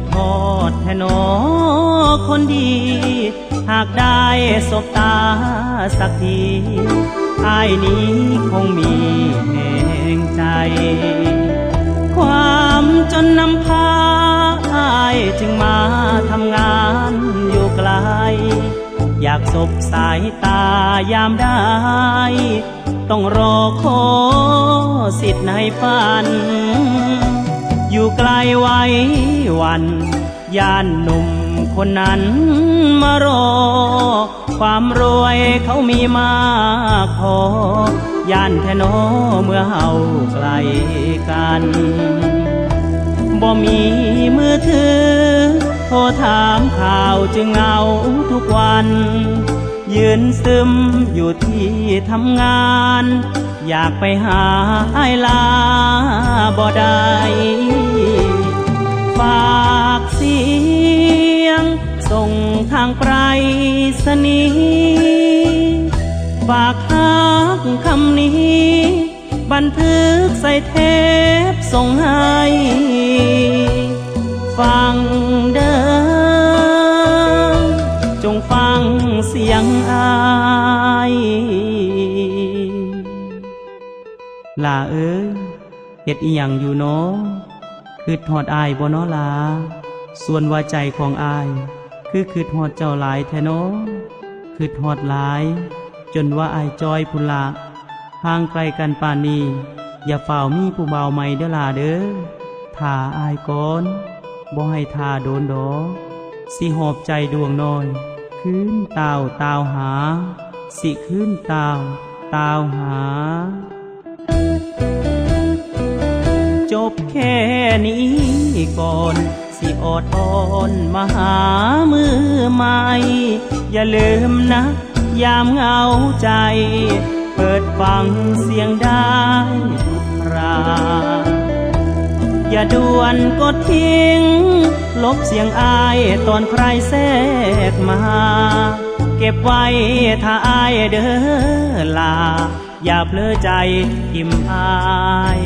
ดทอดแทนอคนดี หากได้สบตาสักทีอายนี้คงมีแห่งใจ ความจนนำพาอายจึงมาทำงานอยู่ไกล อยากสบสายตายามได้ ต้องรอขอสิทธิ์ในฝัน อยู่ไกลไว้วันย่านหนุ่มคนนั้นมารอ ความรวยเขามีมากพอย่านแทนอเมื่อเฮาไกลกันบ่มีมือถือ โทรถามข่าวจึงเอาทุกวัน ยืนซึมอยู่ที่ทำงาน อยากไปหาไอายลาบ่ได้ฝากเสียง ส่งทางไปรษณีย์ฝากฮักคำนี้ บันทึกใส่เทปส่งให้ ฟังเด้อจงฟังเสียงอา ลาเอ้ยเฮ็ดอีหยังอยู่เนาะคือทอดอายบ่เนาะลา ส่วนว่าใจของอาย คือคือทอดเจ้าหลายแท้เนาะคือทอดหลาย จนว่าอายจอยพุนละห่างไกลกันป่านนี้อย่าเฝ้ามีผู้เบาใหม่เด้อลาเด้อถ้าอายก่อนบ่ให้ทาโดนดอสิหอบใจดวงน้อยคืนตาวตาวหา สิคืนตาวตาวหา จบแค่นี้ก่อน สิอดอ่อนมาหามือใหม่ อย่าลืมนะ ยามเหงาใจ เปิดฟังเสียงได้ทุกคราอย่าด่วนกดทิ้ง ลบเสียงอายตอนใครแทรกมา เก็บไว้ถ้าอายเด้อลา อย่าเพลอใจอิ่มอาย